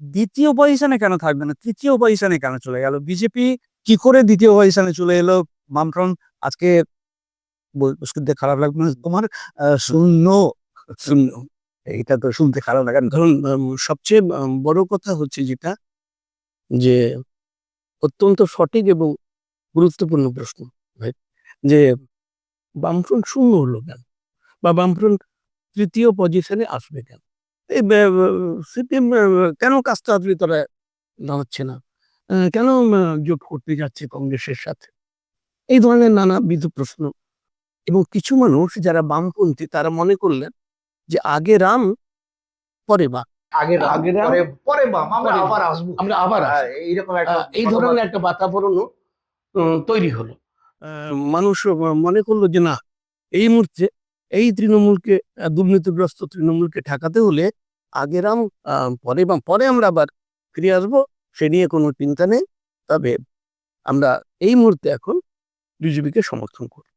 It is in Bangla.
দ্বিতীয় পজিশনে কেন থাকবে না? তৃতীয় পজিশনে কেন চলে গেল? বিজেপি কি করে দ্বিতীয় পজিশনে চলে এলো? বামফ্রন্ট আজকে শুনতে খারাপ লাগবে না। তোমার শূন্য। শূন্য। এইটা তো শুনতে খারাপ লাগে। না। কারণ উম, সবচেয়ে বড় কথা হচ্ছে যেটা যে অত্যন্ত সঠিক এবং গুরুত্বপূর্ণ প্রশ্ন ভাই যে বামফ্রন্ট শূন্য হলো কেন? বা বামফ্রন্ট তৃতীয় পজিশনে আসবে কেন? সিপিএম কেন কাজ ভিতরে তারা দাঁড়াচ্ছে না কেন জোট করতে যাচ্ছে কংগ্রেসের সাথে? এই ধরনের নানাবিধ প্রশ্ন। এবং কিছু মানুষ যারা বামপন্থী তারা মনে করলেন যে আগে রাম পরে বা। আমরা আবার আহ, এই ধরনের একটা বাতাবরণও তৈরি হলো। মানুষ মনে করল যে না এই মুহূর্তে এই তৃণমূলকে দুর্নীতিগ্রস্ত তৃণমূলকে ঠেকাতে হলে আগে রাম আহ, পরে বা পরে আমরা আবার ফিরে আসব সে নিয়ে কোনো চিন্তা নেই। তবে আমরা এই মুহূর্তে এখন বিজেপিকে সমর্থন করি